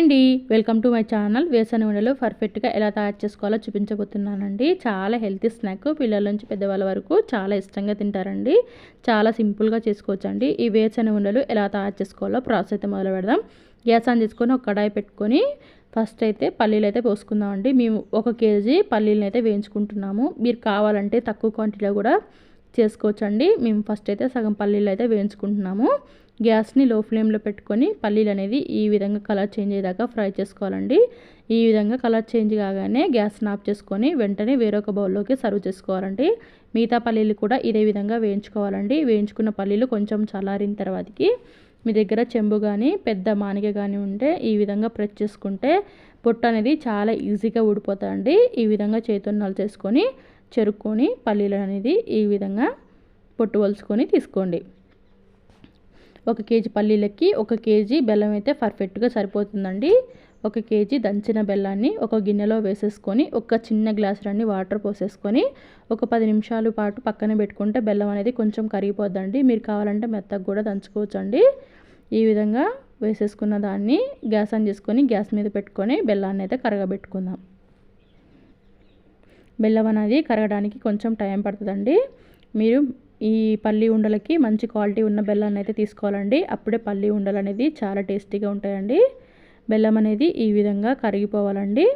అండి. Welcome to my channel వేసని ఉండలు పర్ఫెక్ట్గా ఎలా తయారు చేసుకోవాలో చూపించబోతున్నానండి. చాలా హెల్తీ స్నాక్ పిల్లల నుంచి పెద్దవాళ్ళ వరకు చాలా ఇష్టంగా తింటారండి. చాలా సింపుల్గా చేసుకోవచ్చండి. ఈ వేసని ఉండలు ఎలా తయారు చేసుకోవాలో ప్రాసెస్ అయితే మొదలు పెడదాం. గ్యాస్ ఆన్ చేసుకొని ఒక కడాయి పెట్టుకొని ఫస్ట్ అయితే పల్లీలు అయితే పోసుకుందామండి. మేము ఒక కేజీ పల్లీలను అయితే వేయించుకుంటున్నాము. మీరు కావాలంటే తక్కువ క్వాంటిటీలో కూడా చేసుకోవచ్చండి. మేము ఫస్ట్ అయితే సగం పల్లీలు అయితే వేయించుకుంటున్నాము. గ్యాస్ని లో ఫ్లేమ్లో పెట్టుకొని పల్లీలు అనేది ఈ విధంగా కలర్ చేంజ్ అయ్యేదాకా ఫ్రై చేసుకోవాలండి. ఈ విధంగా కలర్ చేంజ్ కాగానే గ్యాస్ని ఆఫ్ చేసుకొని వెంటనే వేరొక బౌల్లోకి సర్వ్ చేసుకోవాలండి. మిగతా పల్లీలు కూడా ఇదే విధంగా వేయించుకోవాలండి. వేయించుకున్న పల్లీలు కొంచెం చల్లారిన తర్వాతకి మీ దగ్గర చెంబు కానీ పెద్ద మానిక కానీ ఉంటే ఈ విధంగా ప్రెస్ చేసుకుంటే పొట్టు అనేది చాలా ఈజీగా ఊడిపోతుందండి. ఈ విధంగా చేతున్నలు చేసుకొని చెరుక్కొని పల్లీలు అనేది ఈ విధంగా పొట్టు వలుచుకొని తీసుకోండి. ఒక కేజీ పల్లీలకి ఒక కేజీ బెల్లం అయితే పర్ఫెక్ట్గా సరిపోతుందండి. ఒక కేజీ దంచిన బెల్లాన్ని ఒక గిన్నెలో వేసేసుకొని ఒక చిన్న గ్లాసులన్నీ వాటర్ పోసేసుకొని ఒక పది నిమిషాల పాటు పక్కన పెట్టుకుంటే బెల్లం అనేది కొంచెం కరిగిపోద్దండి. మీరు కావాలంటే మెత్తగా కూడా దంచుకోవచ్చండి. ఈ విధంగా వేసేసుకున్న దాన్ని గ్యాస్ ఆన్ చేసుకొని గ్యాస్ మీద పెట్టుకొని బెల్లాన్ని అయితే కరగబెట్టుకుందాం. బెల్లం అనేది కరగడానికి కొంచెం టైం పడుతుందండి. మీరు ఈ పల్లి ఉండలకి మంచి క్వాలిటీ ఉన్న బెల్లాన్ని అయితే తీసుకోవాలండి. అప్పుడే పల్లి ఉండలు అనేది చాలా టేస్టీగా ఉంటాయండి. బెల్లం అనేది ఈ విధంగా కరిగిపోవాలండి.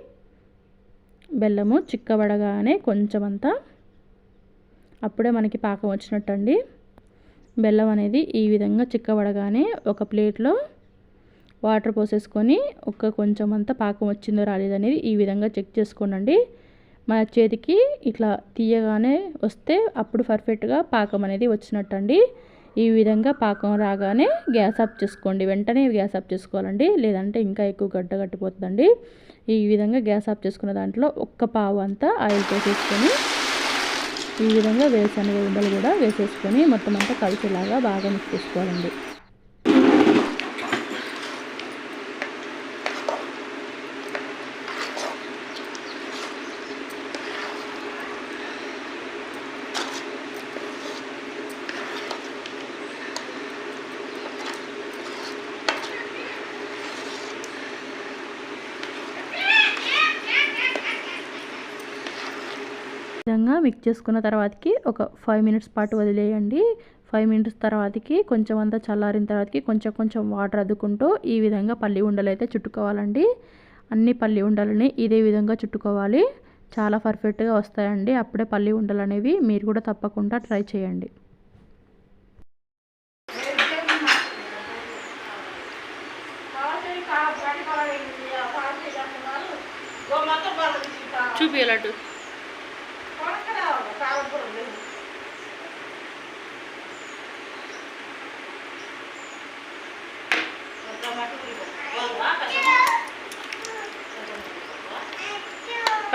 బెల్లము చిక్కబడగానే కొంచెం అంతా అప్పుడే మనకి పాకం వచ్చినట్టండి. బెల్లం అనేది ఈ విధంగా చిక్కబడగానే ఒక ప్లేట్లో వాటర్ పోసేసుకొని ఒక కొంచెం అంతా పాకం వచ్చిందో రాలేదనేది ఈ విధంగా చెక్ చేసుకోనండి. మన చేతికి ఇట్లా తీయగానే వస్తే అప్పుడు పర్ఫెక్ట్గా పాకం అనేది వచ్చినట్టు అండి ఈ విధంగా పాకం రాగానే గ్యాస్ ఆఫ్ చేసుకోండి. వెంటనే గ్యాస్ ఆఫ్ చేసుకోవాలండి. లేదంటే ఇంకా ఎక్కువ గడ్డ కట్టిపోతుందండి ఈ విధంగా గ్యాస్ ఆఫ్ చేసుకున్న దాంట్లో ఒక్క పావు అంతా ఆయిల్ పోసేసుకొని ఈ విధంగా వేరుశనగ ఉండలు కూడా వేసేసుకొని మొత్తం అంతా కలిసేలాగా బాగా మిక్స్ చేసుకోవాలండి. విధంగా మిక్స్ చేసుకున్న తర్వాతకి ఒక ఫైవ్ మినిట్స్ పాటు వదిలేయండి. ఫైవ్ మినిట్స్ తర్వాతకి కొంచెం అంతా చల్లారిన తర్వాతకి కొంచెం కొంచెం వాటర్ అద్దుకుంటూ ఈ విధంగా పల్లి ఉండలు అయితే చుట్టుకోవాలండి. అన్ని పల్లి ఉండలని ఇదే విధంగా చుట్టుకోవాలి. చాలా పర్ఫెక్ట్గా వస్తాయండి. అప్పుడే పల్లి ఉండలు అనేవి మీరు కూడా తప్పకుండా ట్రై చేయండి. చూపించాలట్టు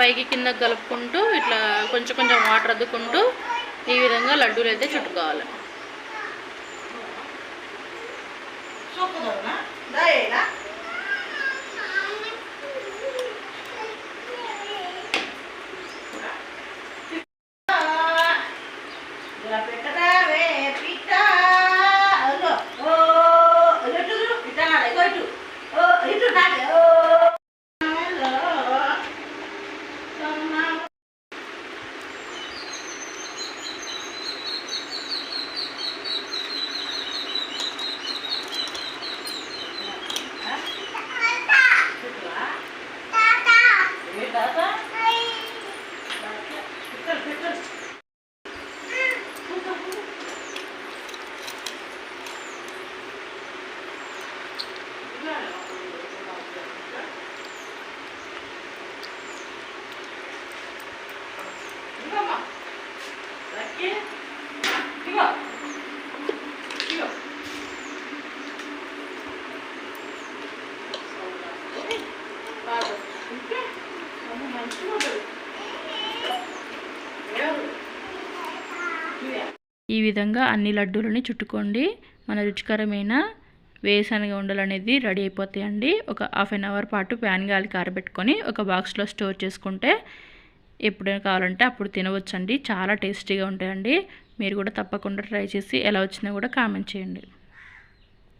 పైకి కింద కలుపుకుంటూ ఇట్లా కొంచెం కొంచెం వాటర్ అద్దుకుంటూ ఈ విధంగా లడ్డూలు అయితే చుట్టుకోవాలి. ఈ విధంగా అన్ని లడ్డూలని చుట్టుకోండి. మన రుచికరమైన వేసనగా ఉండలు అనేది రెడీ అయిపోతాయండి. ఒక హాఫ్ అన్ అవర్ పాటు ప్యాన్ గాలి కారబెట్టుకొని ఒక బాక్స్లో స్టోర్ చేసుకుంటే ఎప్పుడైనా కావాలంటే అప్పుడు తినవచ్చండి. చాలా టేస్టీగా ఉంటాయండి. మీరు కూడా తప్పకుండా ట్రై చేసి ఎలా వచ్చినా కూడా కామెంట్ చేయండి.